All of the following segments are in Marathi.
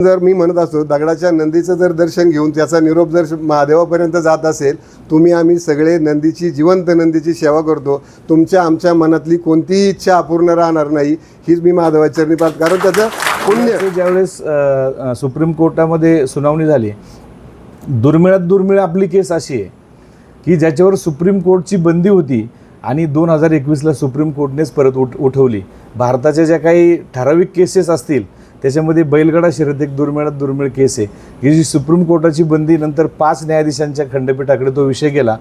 जर मी म्हणत असतो दगडाच्या नंदीचं जर दर्शन घेऊन त्याचा निरोप जर महादेवापर्यंत जात असेल तुम्ही आम्ही सगळे नंदीची जिवंत नंदीची सेवा करतो. तुमच्या आमच्या मनातली कोणतीही इच्छा अपूर्ण राहणार नाही हीच मी महादेवाच्या चरणी पाहत कारण त्याचं पुण्य ज्यावेळेस सुप्रीम कोर्टामध्ये सुनावणी झाली दुर्मिळात दुर्मिळ आपली केस अशी आहे की ज्याच्यावर सुप्रीम कोर्टची बंदी होती आणि दोन हजार एकवीसला सुप्रीम कोर्टनेच परत उठ उठवली. भारताच्या ज्या काही ठराविक केसेस असतील त्याच्यामध्ये बैलगाडा शर्यत एक दुर्मिळात दुर्मिळ केस आहे. ही जी सुप्रीम कोर्टाची बंदी नंतर पाच न्यायाधीशांच्या खंडपीठाकडे तो विषय गेला.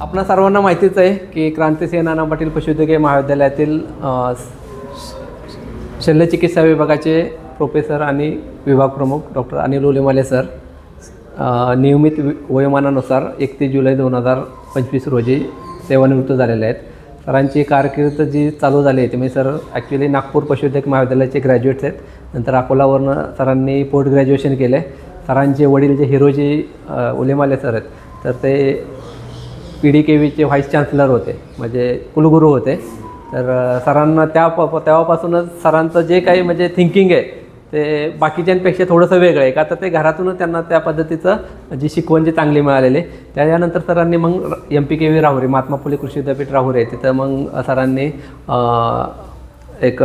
आपणा सर्वांना माहितीच आहे की क्रांतीसेनाना नाना पाटील पशुवैद्यकीय महाविद्यालयातील शल्यचिकित्सा विभागाचे प्रोफेसर आणि विभाग प्रमुख डॉक्टर अनिल उलेमाले सर नियमित वि- वयोमानानुसार एकतीस जुलै दोन हजार पंचवीस रोजी सेवानिवृत्त झालेले आहेत. सरांची कारकीर्द जी चालू झाली आहे ते म्हणजे सर ॲक्च्युली नागपूर पशुवैद्यक महाविद्यालयाचे ग्रॅज्युएट्स आहेत. नंतर अकोलावरनं सरांनी पोस्ट ग्रॅज्युएशन केलं. आहे सरांचे वडील जे हिरोजी उलेमाले सर आहेत तर ते पी डी के व्हीचे व्हाईस चान्सलर होते म्हणजे कुलगुरू होते. तर सरांना त्या प तेव्हापासूनच सरांचं जे काही म्हणजे थिंकिंग आहे ते बाकीच्यांपेक्षा थोडंसं वेगळं आहे. का तर ते घरातूनच त्यांना त्या पद्धतीचं जी शिकवण जी चांगली मिळालेली. त्याच्यानंतर सरांनी मग M P K V Rahuri Mahatma Phule कृषी विद्यापीठ राहुरी आहे. तिथं मग सरांनी एक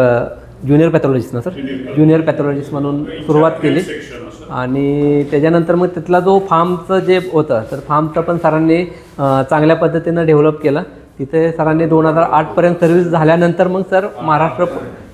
ज्युनियर पॅथॉलॉजिस्ट ना सर? ज्युनियर पॅथॉलॉजिस्ट म्हणून सुरुवात केली. आणि त्याच्यानंतर मग तिथला जो फार्मचं जे होतं तर फार्मचं पण सरांनी चांगल्या पद्धतीनं डेव्हलप केलं. तिथे सरांनी दोन हजार आठपर्यंत सर्व्हिस झाल्यानंतर मग सर महाराष्ट्र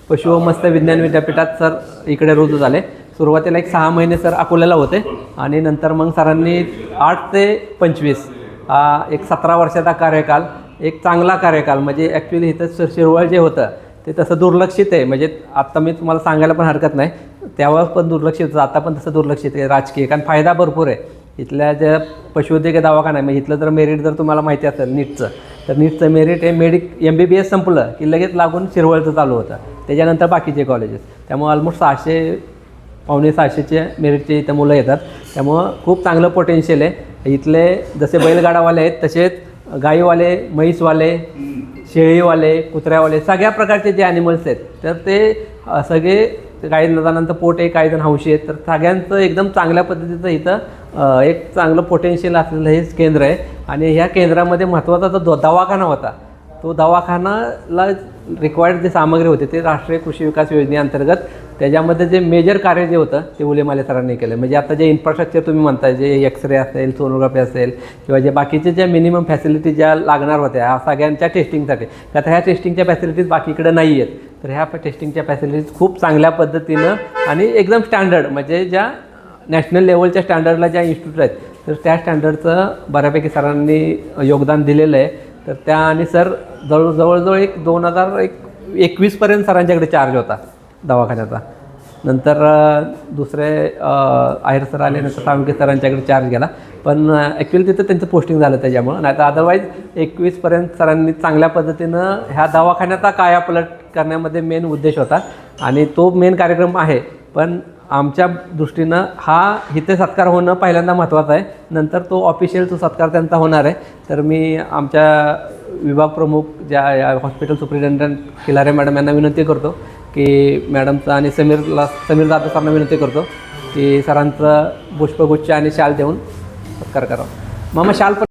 पशु व मत्स्य विज्ञान विद्यापीठात सर इकडे रुजू झाले. सुरुवातीला एक सहा महिने सर अकोल्याला होते आणि नंतर मग सरांनी आठ ते पंचवीस हा एक सतरा वर्षाचा कार्यकाल एक चांगला कार्यकाल म्हणजे ॲक्च्युली इथं शि- शिरवळ जे होतं ते तसं दुर्लक्षित आहे. म्हणजे आत्ता मी तुम्हाला सांगायला पण हरकत नाही. त्यावर पण दुर्लक्षित होतं आता पण तसं दुर्लक्षित आहे. राजकीय कारण फायदा भरपूर आहे. इथल्या ज्या पशुवैद्यकीय दवाखाना आहे म्हणजे इथलं जर मेरिट जर तुम्हाला माहिती असेल नीटचं तर नीटचं मेरिट हे medic M B B S संपलं की लगेच लागून शिरवळचं चालू होतं. त्याच्यानंतर बाकीचे कॉलेजेस त्यामुळे ऑलमोस्ट सहाशे पावणे सहाशेचे मेरिटचे इथं मुलं येतात. त्यामुळं खूप चांगलं पोटेन्शियल आहे. इथले जसे बैलगाडावाले आहेत तसेच गाईवाले म्हैसवाले शेळीवाले कुत्र्यावाले सगळ्या प्रकारचे जे ॲनिमल्स आहेत तर ते सगळे काही जणांचं पोट आहे काही जण हौशी आहेत. तर सगळ्यांचं एकदम चांगल्या पद्धतीचं इथं एक चांगलं पोटेन्शियल असलेलं हे केंद्र आहे. आणि ह्या केंद्रामध्ये महत्त्वाचा जो दवाखाना होता तो दवाखानाला रिक्वायर्ड जे सामग्री होते ते राष्ट्रीय कृषी विकास योजनेअंतर्गत त्याच्यामध्ये जे मेजर कार्य जे होतं ते उलेमाले सरांनी केलं. म्हणजे आता जे इन्फ्रास्ट्रक्चर तुम्ही म्हणताय जे एक्सरे असेल सोनोग्राफी असेल किंवा जे बाकीचे ज्या मिनिमम फॅसिलिटी ज्या लागणार होत्या सगळ्यांच्या टेस्टिंगसाठी आता ह्या टेस्टिंगच्या फॅसिलिटीज बाकीकडे नाही आहेत तर ह्या टेस्टिंगच्या फॅसिलिटीज खूप चांगल्या पद्धतीनं आणि एकदम स्टँडर्ड म्हणजे ज्या नॅशनल लेवलच्या स्टँडर्डला ज्या इन्स्टिट्यूट आहेत तर त्या स्टँडर्डचं बऱ्यापैकी सरांनी योगदान दिलेलं आहे. तर त्या आणि सर जवळ जवळजवळ एक दोन हजार एक एकवीसपर्यंत सरांच्याकडे चार्ज होता दवाखान्याचा. नंतर दुसरे आहेर सर आले नंतर सामके सरांच्याकडे चार्ज गेला. पण ॲक्च्युली तिथं त्यांचं पोस्टिंग झालं त्याच्यामुळं. नाही तर अदरवाईज एकवीसपर्यंत सरांनी चांगल्या पद्धतीनं ह्या दवाखान्याचा कायापलट करण्यामध्ये मेन उद्देश होता. आणि तो मेन कार्यक्रम आहे. पण आमच्या दृष्टीनं हा हिते सत्कार होणं पहिल्यांदा महत्त्वाचं आहे. नंतर तो ऑफिशियल तो सत्कार त्यांचा होणार आहे तर मी आमच्या विभाग प्रमुख ज्या या हॉस्पिटल सुप्रिटेंडंट खिलारे मॅडम यांना विनंती करतो की मॅडमचा आणि समीरला समीर दादा सरांना विनंती करतो. की सरांचं पुष्पगुच्छ आणि शाल देऊन सत्कार करावा. मामा शाल पण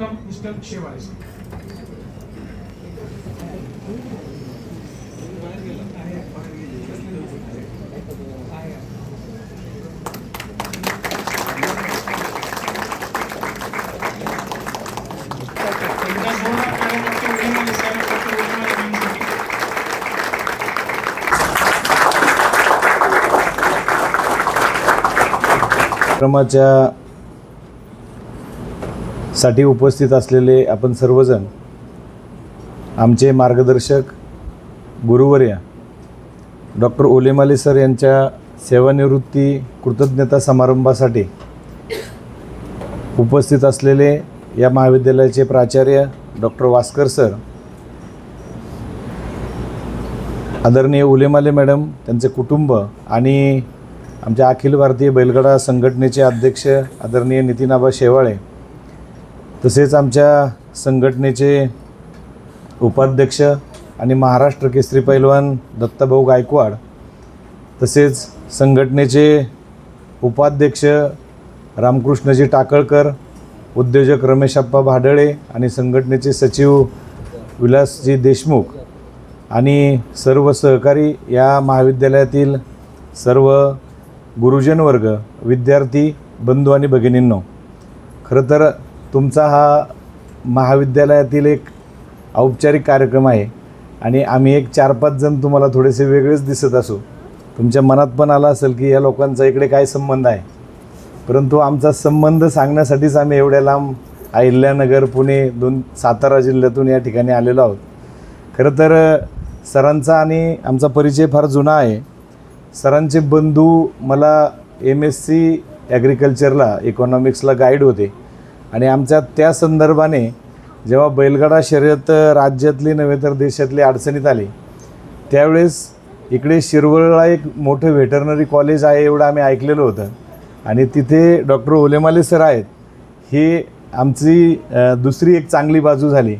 Dr. उदयमाने मॅमसाठी कार्यक्रमाच्या साठी उपस्थित असलेले आपण सर्वजण आमचे मार्गदर्शक गुरुवर्य डॉक्टर ओलेमाले सर यांच्या सेवानिवृत्ती कृतज्ञता समारंभासाठी उपस्थित असलेले या महाविद्यालयाचे प्राचार्य डॉक्टर वास्कर सर आदरणीय उलेमाले मॅडम त्यांचे कुटुंब आणि आमच्या अखिल भारतीय बैलगाडा संघटनेचे अध्यक्ष आदरणीय नितीनाबा शेवाळे तसेच आमच्या संघटनेचे उपाध्यक्ष आणि महाराष्ट्र केसरी पैलवान दत्ताभाऊ गायकवाड तसेच संघटनेचे उपाध्यक्ष रामकृष्णजी टाकळकर उद्योजक रमेशप्पा भाडळे आणि संघटनेचे सचिव विलासजी देशमुख आणि सर्व सहकारी या महाविद्यालयातील सर्व गुरुजन वर्ग विद्यार्थी बंधू आणि भगिनींनो खरं तर तुमचा हा महाविद्यालयातील एक औपचारिक कार्यक्रम आहे आणि आम्ही एक चार पाच जण तुम्हाला थोडेसे वेगळेच दिसत असू. तुमच्या मनात पण आला असेल की या लोकांचा इकडे काय संबंध आहे. परंतु आमचा संबंध सांगण्यासाठीच आम्ही एवढ्या लांब अहिल्यानगर पुणे दोन सातारा जिल्ह्यातून या ठिकाणी आलेलो आहोत. खरं तर सरांचा आणि आमचा परिचय फार जुना आहे. सरांचे बंधू मला एम एस सी ॲग्रिकल्चरला इकॉनॉमिक्सला गाईड होते. आणि आमच्या त्या संदर्भाने जेव्हा बैलगाडा शर्यत राज्यातली नव्हे तर देशातली अडचणीत आली त्यावेळेस इकडे शिरवळला एक मोठं व्हेटरनरी कॉलेज आहे एवढं आम्ही ऐकलेलं होतं. आणि तिथे डॉक्टर ओलेमाले सर आहेत हे आमची दुसरी एक चांगली बाजू झाली.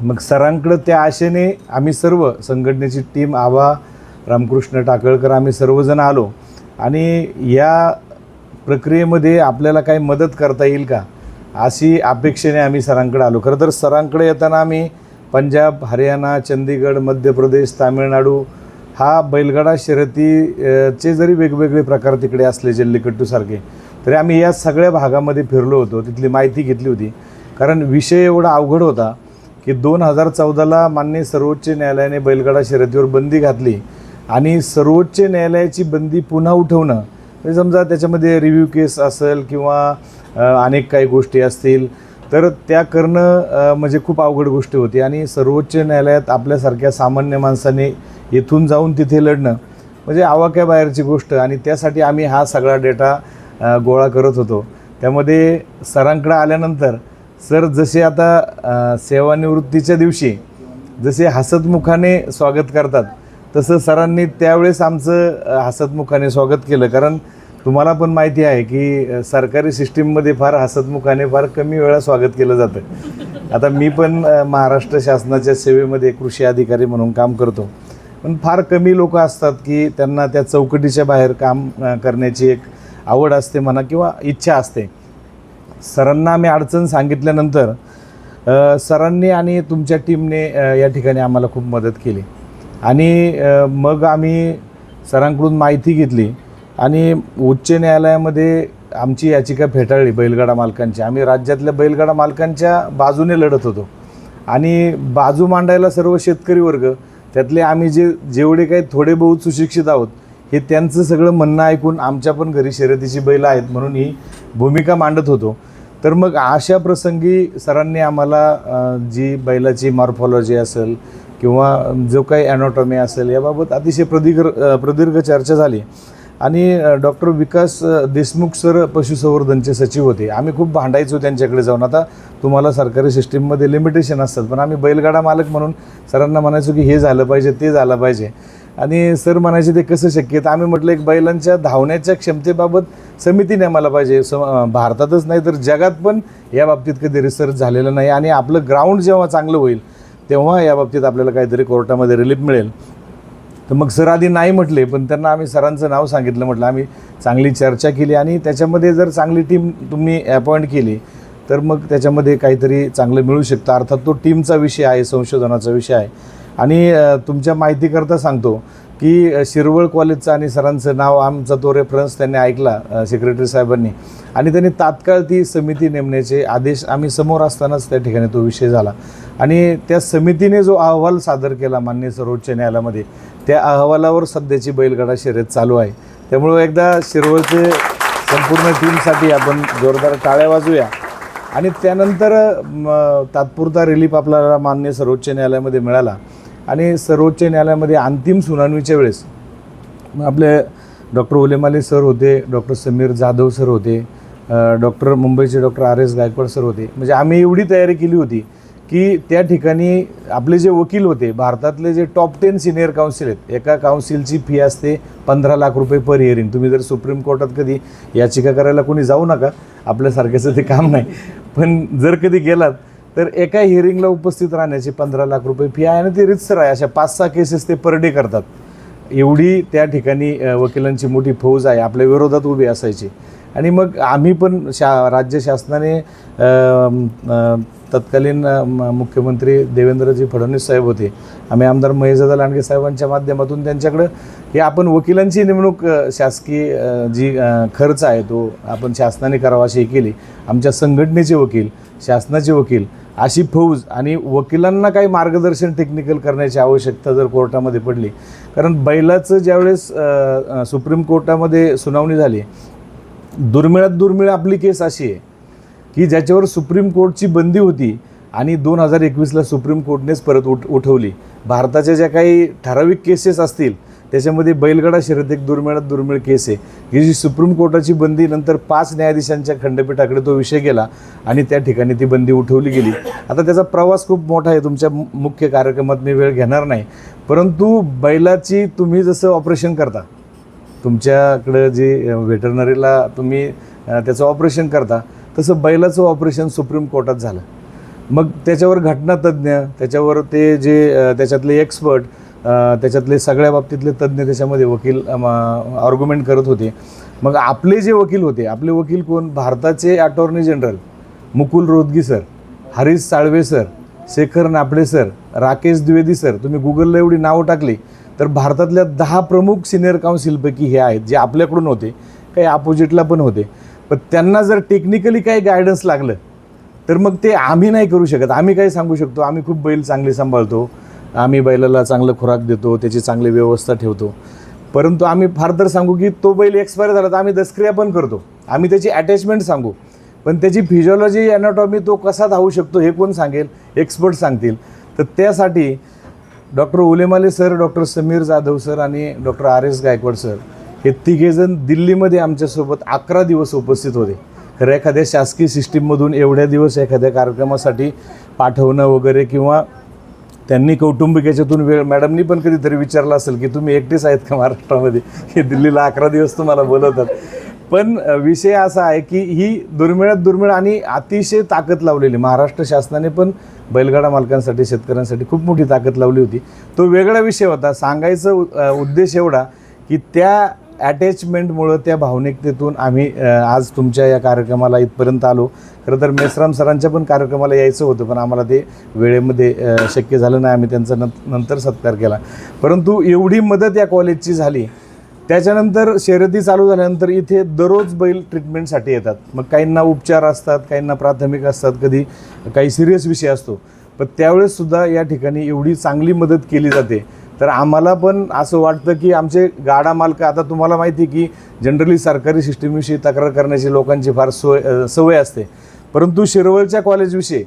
मग सरांकडं त्या आशेने आम्ही सर्व संघटनेची टीम आभा रामकृष्ण टाकळकर आम्ही सर्वजण आलो. आणि या प्रक्रियेमध्ये आपल्याला काही मदत करता येईल का? अशी अपेक्षेने आम्ही सरांकडे आलो. खरं तर सरांकडे येताना आम्ही पंजाब हरियाणा चंदीगड मध्य प्रदेश तामिळनाडू हा बैलगाडा शर्यतीचे जरी वेगवेगळे प्रकार तिकडे असले जल्लीकट्टूसारखे तरी आम्ही या सगळ्या भागामध्ये फिरलो होतो तिथली माहिती घेतली होती. कारण विषय एवढा अवघड होता की दोन हजार चौदाला मान्य सर्वोच्च न्यायालयाने बैलगाडा शर्यतीवर बंदी घातली आणि सर्वोच्च न्यायालयाची बंदी पुन्हा उठवणं म्हणजे समजा त्याच्यामध्ये रिव्ह्यू केस असेल किंवा अनेक काही गोष्टी असतील. तर त्या करणं म्हणजे खूप अवघड गोष्टी होती. आणि सर्वोच्च न्यायालयात आपल्यासारख्या सामान्य माणसाने येथून जाऊन तिथे लढणं म्हणजे आवाक्याबाहेरची गोष्ट. आणि त्यासाठी आम्ही हा सगळा डेटा गोळा करत होतो. त्यामध्ये सरांकडे आल्यानंतर सर जसे आता सेवानिवृत्तीच्या दिवशी जसे हसतमुखाने स्वागत करतात तसं सरांनी त्यावेळेस आमचं हसतमुखाने स्वागत केलं. कारण तुम्हाला पण माहिती आहे की सरकारी सिस्टीममध्ये फार हसतमुखाने फार कमी वेळा स्वागत केलं जातं. आता मी पण महाराष्ट्र शासनाच्या सेवेमध्ये कृषी अधिकारी म्हणून काम करतो. पण फार कमी लोक असतात की त्यांना त्या चौकटीच्या बाहेर काम करण्याची एक आवड असते म्हणा किंवा इच्छा असते. सरांना आम्ही अडचण सांगितल्यानंतर सरांनी आणि तुमच्या टीमने या ठिकाणी आम्हाला खूप मदत केली. आणि मग आम्ही सरांकडून माहिती घेतली. आणि उच्च न्यायालयामध्ये आमची याचिका फेटाळली बैलगाडा मालकांची. आम्ही राज्यातल्या बैलगाडा मालकांच्या बाजूने लढत होतो. आणि बाजू मांडायला सर्व शेतकरी वर्ग त्यातले आम्ही जे जेवढे काही थोडे बहुत सुशिक्षित आहोत हे त्यांचं सगळं म्हणणं ऐकून आमच्या पण घरी शर्यतीची बैलं आहेत म्हणून ही भूमिका मांडत होतो. तर मग अशा प्रसंगी सरांनी आम्हाला जी बैलाची मॉर्फॉलॉजी असेल किंवा जो काही ॲनॉटॉमी असेल याबाबत अतिशय प्रदीर्घ प्रदीर्घ चर्चा झाली. आणि डॉक्टर विकास देशमुख सर पशुसंवर्धनचे सचिव होते. आम्ही खूप भांडायचो त्यांच्याकडे जाऊन. आता तुम्हाला सरकारी सिस्टीममध्ये लिमिटेशन असतात पण आम्ही बैलगाडा मालक म्हणून सरांना म्हणायचो की हे झालं पाहिजे ते झालं पाहिजे. आणि सर म्हणायचे ते कसं शक्य तर आम्ही म्हटलं एक बैलांच्या धावण्याच्या क्षमतेबाबत समिती नेमायला पाहिजे. स भारतातच नाही तर जगात पण या बाबतीत कधी रिसर्च झालेलं नाही. आणि आपलं ग्राउंड जेव्हा चांगलं होईल तेव्हा या बाबतीत आपल्याला काहीतरी कोर्टामध्ये रिलीफ मिळेल. तर मग सर आधी नाही म्हटले पण त्यांना आम्ही सरांचं नाव सांगितलं म्हटलं आम्ही चांगली चर्चा केली आणि त्याच्यामध्ये जर चांगली टीम तुम्ही अपॉइंट केली तर मग त्याच्यामध्ये काहीतरी चांगलं मिळू शकतं. अर्थात तो टीमचा विषय आहे संशोधनाचा विषय आहे. आणि तुमच्या माहितीकरता सांगतो की शिरवळ कॉलेजचं आणि सरांचं नाव आमचा तो रेफरन्स त्यांनी ऐकला सेक्रेटरी साहेबांनी. आणि त्यांनी तात्काळ ती समिती नेमण्याचे आदेश आम्ही समोर असतानाच त्या ठिकाणी तो विषय झाला. आणि त्या समितीने जो अहवाल सादर केला मान्य सर्वोच्च न्यायालयामध्ये त्या अहवालावर सध्याची बैलगाडा शर्यत चालू आहे. त्यामुळं एकदा शिरवळचे संपूर्ण टीमसाठी आपण जोरदार टाळ्या वाजूया. आणि त्यानंतर तात्पुरता रिलीफ आपल्याला मान्य सर्वोच्च न्यायालयामध्ये मिळाला. आणि सर्वोच्च न्यायालयामध्ये अंतिम सुनावणीच्या वेळेस मग आपले डॉक्टर ओलेमाले सर होते डॉक्टर समीर जाधव सर होते डॉक्टर मुंबईचे doctor R S Gaikwad sir होते. म्हणजे आम्ही एवढी तयारी केली होती की त्या ठिकाणी आपले जे वकील होते भारतातले जे टॉप टेन सिनियर काउन्सिल आहेत एका काउन्सिलची फी असते पंधरा लाख रुपये पर इयरिंग तुम्ही जर सुप्रीम कोर्टात कधी याचिका करायला कोणी जाऊ नका आपल्यासारख्याचं ते काम नाही. पण जर कधी गेलात तर एका हिअरिंगला उपस्थित राहण्याची पंधरा लाख रुपये फी आहे आणि ती रितसर आहे. अशा पाच सहा केसेस ते पर डे करतात. एवढी त्या ठिकाणी वकिलांची मोठी फौज आहे. आपल्या विरोधात उभी असायची. आणि मग आम्ही पण शा राज्य शासनाने तत्कालीन म- मुख्यमंत्री देवेंद्रजी फडणवीस साहेब होते. आम्ही आमदार महेशदा लांडगे साहेबांच्या माध्यमातून त्यांच्याकडं हे आपण वकिलांची नेमणूक शासकीय जी खर्च आहे तो आपण शासनाने करावा अशी केली. आमच्या संघटनेचे वकील शासनाचे वकील अशी फौज आणि वकिलांना काही मार्गदर्शन टेक्निकल करण्याची आवश्यकता जर कोर्टामध्ये पडली कारण बैलाचं ज्यावेळेस सुप्रीम कोर्टामध्ये सुनावणी झाली दुर्मिळात दुर्मिळ आपली केस अशी आहे की ज्याच्यावर सुप्रीम कोर्टची बंदी होती आणि दोन हजार एकवीसला सुप्रीम कोर्टनेच परत उठ उठवली. भारताच्या ज्या काही ठराविक केसेस असतील त्याच्यामध्ये बैलगडा शर्यत एक दुर्मिळात दुर्मिळ केस आहे. ही जी सुप्रीम कोर्टाची बंदी नंतर पाच न्यायाधीशांच्या खंडपीठाकडे तो विषय गेला आणि त्या ठिकाणी ती बंदी उठवली गेली. आता त्याचा प्रवास खूप मोठा आहे. तुमच्या मुख्य कार्यक्रमात मी वेळ घेणार नाही. परंतु बैलाची तुम्ही जसं ऑपरेशन करता तुमच्याकडं जे व्हेटरनरीला तुम्ही त्याचं ऑपरेशन करता तसं बैलाचं ऑपरेशन सुप्रीम कोर्टात झालं. मग त्याच्यावर घटनातज्ञ त्याच्यावर ते जे त्याच्यातले एक्सपर्ट त्याच्यातले सगळ्या बाबतीतले तज्ज्ञ त्याच्यामध्ये वकील आर्ग्युमेंट करत होते. मग आपले जे वकील होते आपले वकील कोण? भारताचे attorney general Mukul Rohatgi sir Harish Salve sir Shekhar Napade sir Rakesh Dwivedi sir तुम्ही गुगलला एवढी नावं टाकली तर भारतातल्या दहा प्रमुख सिनियर काउन्सिलपैकी हे आहेत जे आपल्याकडून होते काही अपोजिटला पण होते. पण त्यांना जर टेक्निकली काही गायडन्स लागलं तर मग ते आम्ही नाही करू शकत. आम्ही काय सांगू शकतो? आम्ही खूप बैल चांगले सांभाळतो. आम्ही बैलाला चांगलं खुराक देतो त्याची चांगली व्यवस्था ठेवतो. परंतु आम्ही फार तर सांगू की तो बैल एक्सपायर झाला तर आम्ही दसक्रिया पण करतो. आम्ही त्याची अटॅचमेंट सांगू. पण त्याची फिजिओलॉजी अॅनाटॉमी तो कसा धावू शकतो हे कोण सांगेल? एक्सपर्ट सांगतील. तर त्यासाठी doctor Ulemale sir doctor Sameer Jadhav sir आणि doctor R S Gaikwad sir हे तिघेजण दिल्लीमध्ये आमच्यासोबत अकरा दिवस उपस्थित होते. खरं एखाद्या शासकीय सिस्टीममधून एवढ्या दिवस एखाद्या कार्यक्रमासाठी पाठवणं वगैरे किंवा त्यांनी कौटुंबिक याच्यातून वेळ मॅडमनी पण कधीतरी विचारलं असेल की तुम्ही एकटेच आहेत का महाराष्ट्रामध्ये? हे दिल्लीला अकरा दिवस तुम्हाला बोलवतात. पण विषय असा आहे की ही दुर्मिळात दुर्मिळ आणि अतिशय ताकद लावलेली महाराष्ट्र शासनाने पण बैलगाडा मालकांसाठी शेतकऱ्यांसाठी खूप मोठी ताकद लावली होती. तो वेगळा विषय होता. सांगायचं उद्देश एवढा की त्या अटॅचमेंटमुळं त्या भावनिकतेतून आम्ही आज तुमच्या या कार्यक्रमाला इथपर्यंत आलो. खरं तर मेसराम सरांच्या पण कार्यक्रमाला यायचं होतं पण आम्हाला ते वेळेमध्ये शक्य झालं नाही. आम्ही त्यांचा न नंतर सत्कार केला. परंतु एवढी मदत या कॉलेजची झाली. त्याच्यानंतर शर्यती चालू झाल्यानंतर इथे दररोज बैल ट्रीटमेंटसाठी येतात. मग काहींना उपचार असतात काहींना प्राथमिक असतात कधी काही सिरियस विषय असतो. पण त्यावेळेससुद्धा या ठिकाणी एवढी चांगली मदत केली जाते. तर आम्हाला पण असं वाटतं की आमचे गाडा मालक आता तुम्हाला माहिती आहे की जनरली सरकारी सिस्टीमविषयी तक्रार करण्याची लोकांची फार सोय सवय असते. परंतु शिरवळच्या कॉलेजविषयी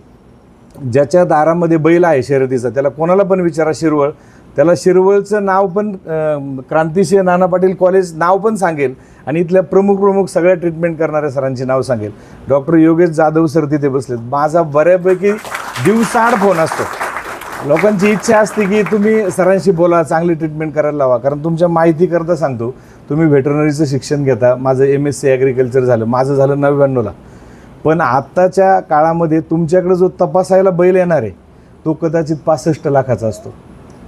ज्याच्या दारामध्ये बैल आहे शर्यतीचा त्याला कोणाला पण विचारा शिरवळ. त्याला शिरवळचं नाव पण अं, क्रांतिसिंह नाना पाटील कॉलेज नाव पण सांगेल आणि इथल्या प्रमुख प्रमुख सगळ्या ट्रीटमेंट करणाऱ्या सरांची नाव सांगेल. डॉक्टर योगेश जाधव सर तिथे बसलेत. माझा बऱ्यापैकी दिवसाआड फोन असतो. लोकांची इच्छा असते की तुम्ही सरांशी बोला चांगली ट्रीटमेंट करायला लावा. कारण तुमच्या माहितीकरता सांगतो तुम्ही व्हेटरनरीचं शिक्षण घेता. माझं एम एस सी ॲग्रिकल्चर झालं माझं झालं नव्याण्णवला. पण आत्ताच्या काळामध्ये तुमच्याकडे जो तपासायला बैल येणार आहे तो कदाचित पासष्ट लाखाचा असतो.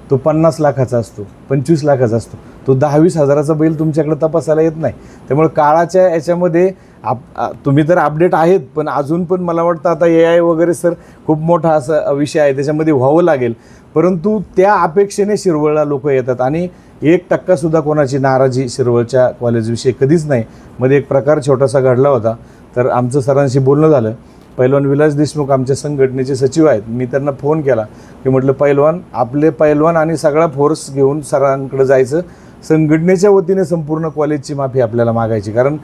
तो पन्नास लाखाचा असतो पंचवीस लाखाचा असतो. तो दहावीस हजाराचा बैल तुमच्याकडे तपासायला येत नाही. त्यामुळे काळाच्या याच्यामध्ये आप तुम्ही तर अपडेट आहेत पण अजून पण मला वाटतं आता ए आय वगैरे सर खूप मोठा असा विषय आहे त्याच्यामध्ये व्हावं लागेल. परंतु त्या अपेक्षेने शिरवळला लोक येतात आणि एक टक्कासुद्धा कोणाची नाराजी शिरवळच्या कॉलेजविषयी कधीच नाही. मध्ये एक प्रकार छोटासा घडला होता तर आमचं सरांशी बोलणं झालं. पैलवान विलास देशमुख आमच्या संघटनेचे सचिव आहेत. मी त्यांना फोन केला. की म्हटलं पैलवान आपले पैलवान आणि सगळा फोर्स घेऊन सरांकडे जायचं. संघटनेच्या वतीने संपूर्ण कॉलेजची माफी आपल्याला मागायची. कारण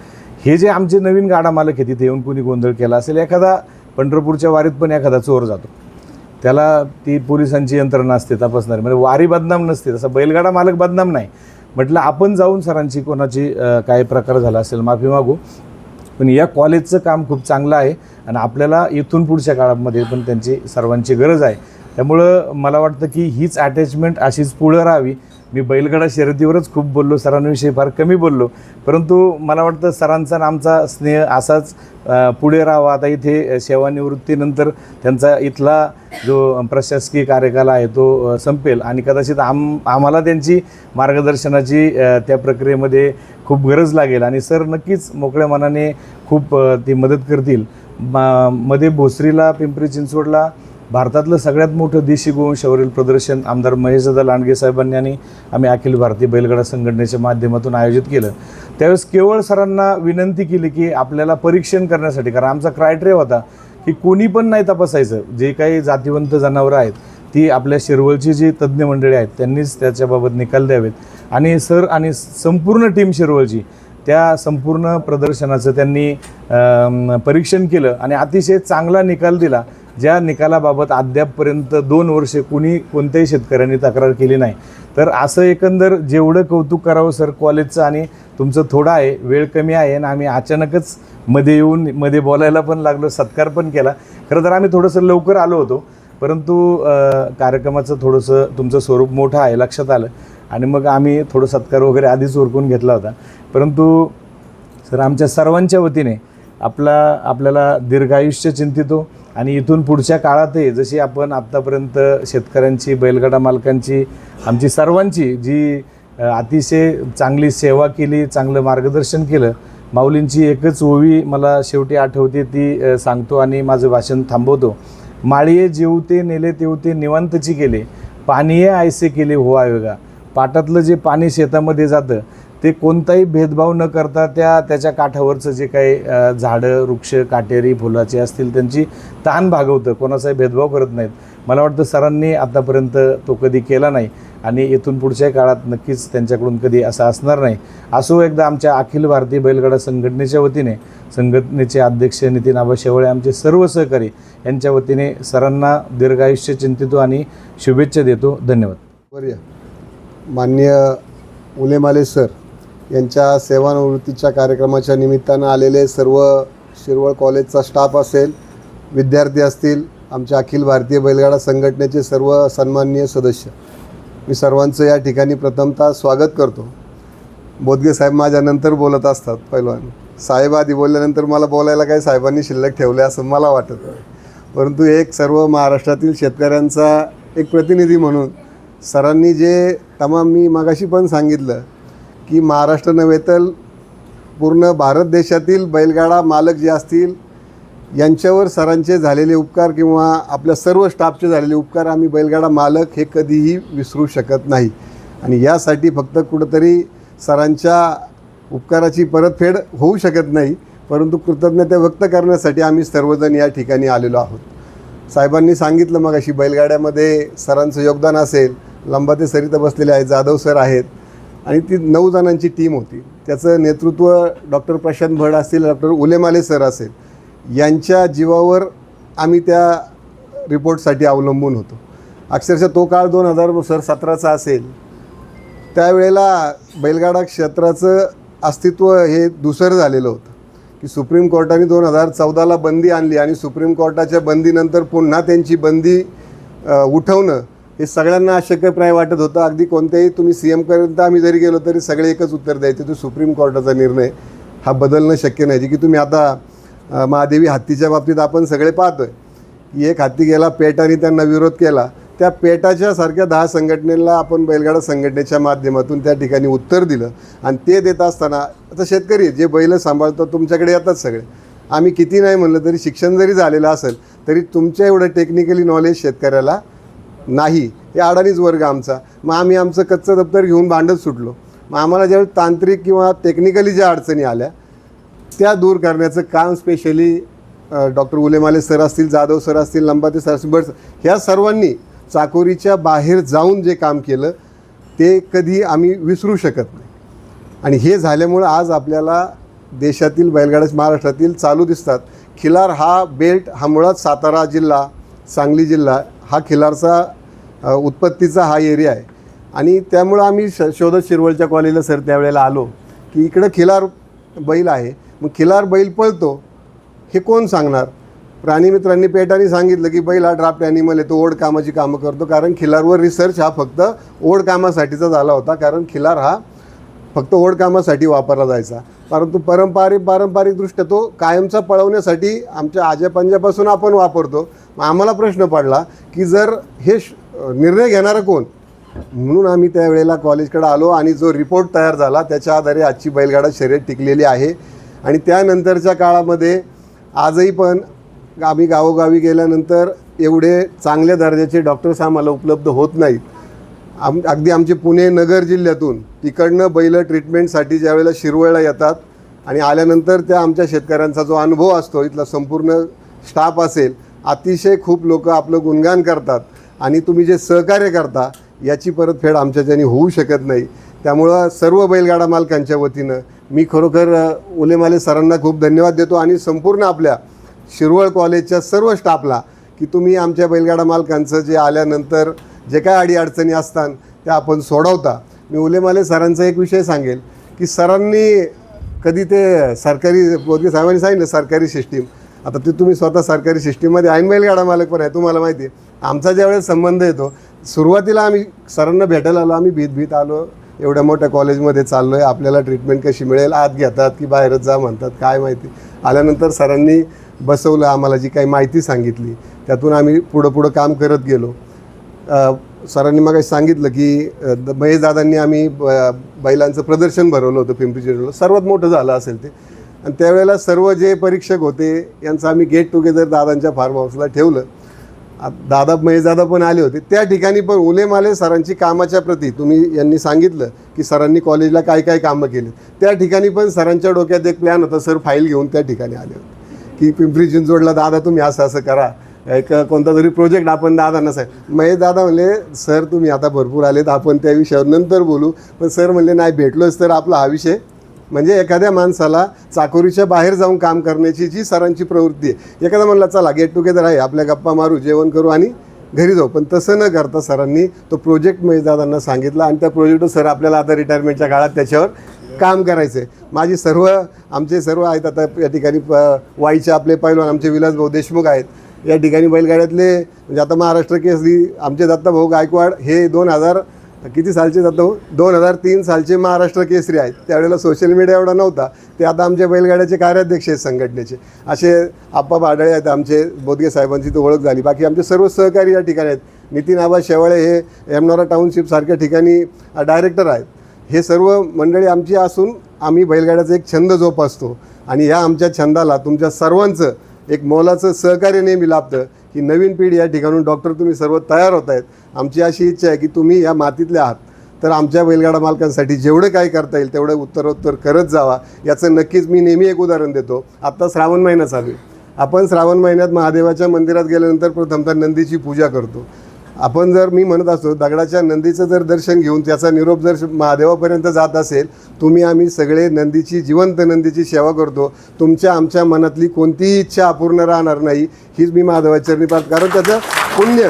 हे जे आमचे नवीन गाडा मालक आहे तिथे येऊन कोणी गोंधळ केला असेल एखादा पंढरपूरच्या वारीत पण एखादा चोर जातो. त्याला ती पोलिसांची यंत्रणा असते तपासणारी. म्हणजे वारी बदनाम नसते तसा बैलगाडा मालक बदनाम नाही. म्हटलं आपण जाऊन सरांची कोणाची काय प्रकार झाला असेल माफी मागू. पण या कॉलेजचं काम खूप चांगलं आहे आणि आपल्याला इथून पुढच्या काळामध्ये पण त्यांची सर्वांची गरज आहे. त्यामुळं मला वाटतं की हीच अटॅचमेंट अशीच पुढं राहावी. मी बैलगाडा शर्यतीवरच खूप बोललो सरांविषयी फार कमी बोललो. परंतु मला वाटतं सरांचा आणि आमचा स्नेह असाच पुढे राहावा. आता इथे सेवानिवृत्तीनंतर त्यांचा इथला जो प्रशासकीय कार्यकाल आहे तो संपेल. आणि कदाचित आम आम्हाला त्यांची मार्गदर्शनाची त्या प्रक्रियेमध्ये खूप गरज लागेल. आणि सर नक्कीच मोकळ्या मनाने खूप ती मदत करतील. मा मध्ये भोसरीला पिंपरी चिंचवडला भारतातलं सगळ्यात मोठं देशी गोवंशावरील प्रदर्शन आमदार महेशदादा लांडगे साहेबांनी आणि आम्ही अखिल भारतीय बैलगाडा संघटनेच्या माध्यमातून आयोजित केलं. त्यावेळेस केवळ सरांना विनंती केली की आपल्याला परीक्षण करण्यासाठी कारण आमचा क्रायटेरिया होता की कोणी पण नाही तपासायचं. जे काही जातीवंत जनावरं आहेत ती आपल्या शिरवळची जी तज्ज्ञ मंडळी आहेत त्यांनीच त्याच्याबाबत निकाल द्यावेत. आणि सर आणि संपूर्ण टीम शिरवळची त्या संपूर्ण प्रदर्शनाचं त्यांनी परीक्षण केलं आणि अतिशय चांगला निकाल दिला. ज्या निकालाबाबत अद्यापपर्यंत दोन वर्षे कुणी कोणत्याही शेतकऱ्यांनी तक्रार केली नाही. तर असं एकंदर जेवढं कौतुक करावं सर कॉलेजचं आणि तुमचं थोडं आहे वेळ कमी आहे आणि आम्ही अचानकच मध्ये येऊन मध्ये बोलायला पण लागलो सत्कार पण केला. खरं तर आम्ही थोडंसं लवकर आलो होतो परंतु कार्यक्रमाचं थोडंसं तुमचं स्वरूप मोठं आहे लक्षात आलं. आणि मग आम्ही थोडं सत्कार वगैरे आधीच ओरकून घेतला होता. परंतु सर आमच्या सर्वांच्या वतीने आपला आपल्याला दीर्घायुष्य चिंतितो. आणि इथून पुढच्या काळातही जशी आपण आत्तापर्यंत शेतकऱ्यांची बैलगाडा मालकांची आमची सर्वांची जी अतिशय चांगली सेवा केली चांगलं मार्गदर्शन केलं माऊलींची एकच ओवी मला शेवटी आठवते ती सांगतो आणि माझं भाषण थांबवतो. माळीये जेवते नेले तेवते निवांतची केले पाणीये आयसे केले हो आयोगा. पाटातलं जे पाणी शेतामध्ये जातं ते कोणताही भेदभाव न करता त्या त्याच्या काठावरचं जे काही झाडं वृक्ष काटेरी फुलाचे असतील त्यांची ताण भागवतं. कोणाचाही भेदभाव करत नाहीत. मला वाटतं सरांनी आतापर्यंत तो कधी केला नाही आणि इथून पुढच्या काळात नक्कीच त्यांच्याकडून कधी असं असणार नाही. असो एकदा आमच्या अखिल भारतीय बैलगाडा संघटनेच्या वतीने संघटनेचे अध्यक्ष नितीन आबा शेवळे आमचे सर्व सहकारी यांच्या वतीने सरांना दीर्घायुष्य चिंतितो आणि शुभेच्छा देतो. धन्यवाद. वर्य मान्य उलेमाले सर यांच्या सेवानिवृत्तीच्या कार्यक्रमाच्या निमित्तानं आलेले सर्व शिरवळ कॉलेजचा स्टाफ असेल विद्यार्थी असतील आमच्या अखिल भारतीय बैलगाडा संघटनेचे सर्व सन्माननीय सदस्य. मी सर्वांचं या ठिकाणी प्रथमतः स्वागत करतो. बोदगे साहेब माझ्यानंतर बोलत असतात पहिलवान साहेब आधी बोलल्यानंतर मला बोलायला काही साहेबांनी शिल्लक ठेवले असं मला वाटत परंतु एक सर्व महाराष्ट्रातील शेतकऱ्यांचा एक प्रतिनिधी म्हणून सरांनी जे तमाम मी मागाशी पण सांगितलं की महाराष्ट्र नव्हे तर पूर्ण भारत देशातील बैलगाडा मालक जे असतील यांच्यावर सरांचे झालेले उपकार किंवा आपल्या सर्व स्टाफचे झालेले उपकार आम्ही बैलगाडा मालक हे कधीही विसरू शकत नाही. आणि यासाठी फक्त कुठंतरी सरांच्या उपकाराची परतफेड होऊ शकत नाही परंतु कृतज्ञता व्यक्त करण्यासाठी आम्ही सर्वजण या ठिकाणी आलेलो आहोत. साहेबांनी सांगितलं मग अशी बैलगाड्यामध्ये सरांचं योगदान असेल लंबाते सरिता बसलेले आहेत जाधव सर आहेत आणि ती नऊ जणांची टीम होती. त्याचं नेतृत्व डॉक्टर प्रशांत भड असतील डॉक्टर उलेमाले सर असेल यांच्या जीवावर आम्ही त्या रिपोर्टसाठी अवलंबून होतो. अक्षरशः तो काळ दोन हजार सर सतराचा असेल. त्यावेळेला बैलगाडा क्षेत्राचं अस्तित्व हे दुसरं झालेलं होतं. की सुप्रीम कोर्टाने दोन हजार चौदाला बंदी आणली आणि सुप्रीम कोर्टाच्या बंदीनंतर पुन्हा त्यांची बंदी उठवणं हे सगळ्यांना अशक्यप्राय वाटत होतं. अगदी कोणत्याही तुम्ही सी एमपर्यंत आम्ही जरी गेलो तरी सगळे एकच उत्तर द्यायचे. तो सुप्रीम कोर्टाचा निर्णय हा बदलणं शक्य नाही. जे की तुम्ही आता महादेवी हत्तीच्या बाबतीत आपण सगळे पाहतोय. की एक हत्ती गेला पेट आणि त्यांना विरोध केला. त्या पेटाच्या सारख्या दहा संघटनेला आपण बैलगाडा संघटनेच्या माध्यमातून त्या ठिकाणी उत्तर दिलं आणि ते देत असताना आता शेतकरी जे बैल सांभाळतात तुमच्याकडे येतात सगळे. आम्ही किती नाही म्हणलं तरी शिक्षण जरी झालेलं असेल तरी तुमच्या एवढं टेक्निकली नॉलेज शेतकऱ्याला नाही हे अडाणीच वर्ग आमचा. मग आम्ही आमचं कच्चं दप्तर घेऊन भांडत सुटलो. मग आम्हाला ज्यावेळी तांत्रिक किंवा टेक्निकली ज्या अडचणी आल्या त्या दूर करण्याचं काम स्पेशली डॉक्टर उलेमाले सर असतील जाधव सर असतील लंबाते सर असतील बट ह्या सर्वांनी चाकोरीच्या बाहेर जाऊन जे काम केलं ते कधी आम्ही विसरू शकत नाही. आणि हे झाल्यामुळं आज आपल्याला देशातील बैलगाड्या महाराष्ट्रातील चालू दिसतात. खिलार हा बेल्ट हा मुळात सातारा जिल्हा सांगली जिल्हा हा खिलारचा उत्पत्तीचा हा एरिया आहे. आणि त्यामुळं आम्ही श शोधत शिरवळच्या कॉलेजला सर त्यावेळेला आलो की इकडं खिलार बैल आहे. मग खिलार बैल पळतो हे कोण सांगणार? प्राणीमित्रांनी पेटाने सांगितलं की बैल हा ड्राफ्ट ॲनिमल आहे तो ओढ कामाची कामं करतो. कारण खिलारवर रिसर्च हा फक्त ओढ कामासाठीचा झाला होता कारण खिलार हा फक्त ओढ कामासाठी वापरला जायचा. परंतु पारंपरिक पारंपरिकदृष्ट्या तो कायमचा पळवण्यासाठी आमच्या आज्यापंजापासून आपण वापरतो. मग आम्हाला प्रश्न पडला की जर हे श- निर्णय घेणारं कोण? म्हणून आम्ही त्यावेळेला कॉलेजकडे आलो आणि जो रिपोर्ट तयार झाला त्याच्या आधारे आजची बैलगाडा शर्यत टिकलेली आहे. आणि त्यानंतरच्या काळामध्ये आजही पण आम्ही गावोगावी गेल्यानंतर एवढे चांगल्या दर्जाचे डॉक्टर्स आम्हाला उपलब्ध होत नाहीत. आम अगदी आमचे पुणे नगर जिल्ह्यातून तिकडनं बैल ट्रीटमेंटसाठी ज्यावेळेला शिरवळला येतात आणि आल्यानंतर त्या आमच्या शेतकऱ्यांचा जो अनुभव असतो इथला संपूर्ण स्टाफ असेल अतिशय खूप लोक आपलं गुणगान करतात आणि तुम्ही जे सहकार्य करता याची परतफेड आमच्याच्यानी होऊ शकत नाही. त्यामुळं सर्व बैलगाडा मालकांच्या वतीनं मी खरोखर उलेमाले सरांना खूप धन्यवाद देतो आणि संपूर्ण आपल्या शिरवळ कॉलेजच्या सर्व स्टाफला की तुम्ही आमच्या बैलगाडा मालकांचं जे आल्यानंतर जे काय अडीअडचणी असतात त्या आपण सोडवता. मी उलेमाले सरांचा एक विषय सांगेल की सरांनी कधी ते सरकारी बोधगे साहेबांनी सांगितलं सरकारी सिस्टीम. आता ते तुम्ही स्वतः सरकारी सिस्टीममध्ये ऐन बैलगाडा मालक पण आहे तुम्हाला माहिती आहे. आमचा ज्यावेळेस संबंध येतो सुरुवातीला आम्ही सरांना भेटायला आलो आम्ही भीत भीत आलो. एवढ्या मोठ्या कॉलेजमध्ये चाललो आहे आपल्याला ट्रीटमेंट कशी मिळेल आत घेतात की बाहेरच जा म्हणतात काय माहिती. आल्यानंतर सरांनी बसवलं आम्हाला जी काही माहिती सांगितली त्यातून आम्ही पुढं पुढं काम करत गेलो. सरांनी मग सांगितलं की महेशदादांनी द- आम्ही ब- बैलांचं प्रदर्शन भरवलं होतं पिंपरी चिंचवडला. सर्वात मोठं झालं असेल ते. आणि त्यावेळेला सर्व जे परीक्षक होते यांचं आम्ही गेट टुगेदर दादांच्या फार्म हाऊसला ठेवलं. दादा महेश दादा पण आले होते. त्या ठिकाणी पण उलेमाले सरांची कामाच्या प्रती तुम्ही यांनी सांगितलं की सरांनी कॉलेजला काय काय कामं केली. त्या ठिकाणी पण सरांच्या डोक्यात एक प्लॅन होता. सर फाईल घेऊन त्या ठिकाणी आले होते. की पिंपरी चिंचवडला दादा तुम्ही असं असं करा. एक कोणता तरी प्रोजेक्ट आपण दादांना सांग महेश दादा म्हणले सर तुम्ही आता भरपूर आलेत. आपण त्या विषयावर नंतर बोलू. पण सर म्हणले नाही भेटलोच तर आपला हा विषय म्हणजे एखाद्या माणसाला चाकोरीच्या बाहेर जाऊन काम करण्याची जी सरांची प्रवृत्ती आहे. एखादा म्हणला चला गेट टुगेदर आहे आपल्या गप्पा मारू जेवण करू आणि घरी जाऊ. पण तसं न करता सरांनी तो प्रोजेक्ट महेशदादांना सांगितला आणि त्या प्रोजेक्ट सर आपल्याला आता रिटायरमेंटच्या काळात त्याच्यावर काम करायचं आहे माझी सर्व आमचे सर्व आहेत आता या ठिकाणी प वाईचे आपले पैलवान आमचे विलास भाऊ देशमुख आहेत. या ठिकाणी बैलगाड्यातले म्हणजे आता महाराष्ट्र केसरी आमचे दत्ताभाऊ गायकवाड हे दोन हजार किती सालचे जातो दोन हजार तीन सालचे महाराष्ट्र केसरी आहेत. त्यावेळेला सोशल मीडिया एवढा नव्हता. ते आता आमच्या बैलगाड्याचे कार्याध्यक्ष आहेत संघटनेचे. असे आप्पा भाडळे आहेत आमचे बोदगे साहेबांची तर ओळख झाली. बाकी आमचे सर्व सहकारी या ठिकाणी आहेत. नितीन आबा शेवाळे हे यमनोरा टाउनशिपसारख्या ठिकाणी डायरेक्टर आहेत. हे सर्व मंडळी आमची असून आम्ही बैलगाड्याचा एक छंद जोपासतो. आणि या आमच्या छंदाला तुमच्या सर्वांचं एक मोलाचं सहकार्य नेहमी लाभतं. की नवीन पिढी या ठिकाणून डॉक्टर तुम्ही सर्व तयार होत आहेत. आमची अशी इच्छा आहे की तुम्ही या मातीतले आहात. तर आमच्या बैलगाडा मालकांसाठी जेवढं काय करता येईल तेवढं उत्तरोत्तर करत जावा. याचं नक्कीच मी नेहमी एक उदाहरण देतो. आत्ता श्रावण महिना चालू आहे. आपण श्रावण महिन्यात महादेवाच्या मंदिरात गेल्यानंतर प्रथमतः नंदीची पूजा करतो. आपण जर मी म्हणत असतो दगडाच्या नंदीचं जर दर्शन घेऊन त्याचा निरोप जर महादेवापर्यंत जात असेल तुम्ही आम्ही सगळे नंदीची जिवंत नंदीची सेवा करतो. तुमच्या आमच्या मनातली कोणतीही इच्छा अपूर्ण राहणार नाही. हीच मी महादेवाचरणी प्रार्थना कारण त्याचं पुण्य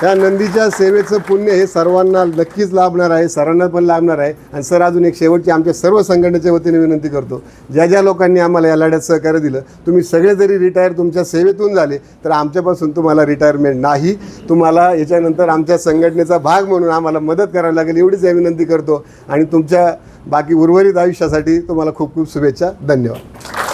त्या नंदीच्या सेवेचं पुण्य हे सर्वांना नक्कीच लाभणार आहे सरांना पण लाभणार आहे. आणि सर अजून एक शेवटची आमच्या सर्व संघटनेच्या वतीने विनंती करतो. ज्या ज्या लोकांनी आम्हाला या लढ्यात सहकार्य दिलं तुम्ही सगळे जरी रिटायर तुमच्या सेवेतून झाले तर आमच्यापासून तुम्हाला रिटायरमेंट नाही. तुम्हाला याच्यानंतर आमच्या संघटनेचा भाग म्हणून आम्हाला मदत करावी लागेल एवढीच या विनंती करतो. आणि तुमच्या बाकी उर्वरित आयुष्यासाठी तुम्हाला खूप खूप शुभेच्छा. धन्यवाद.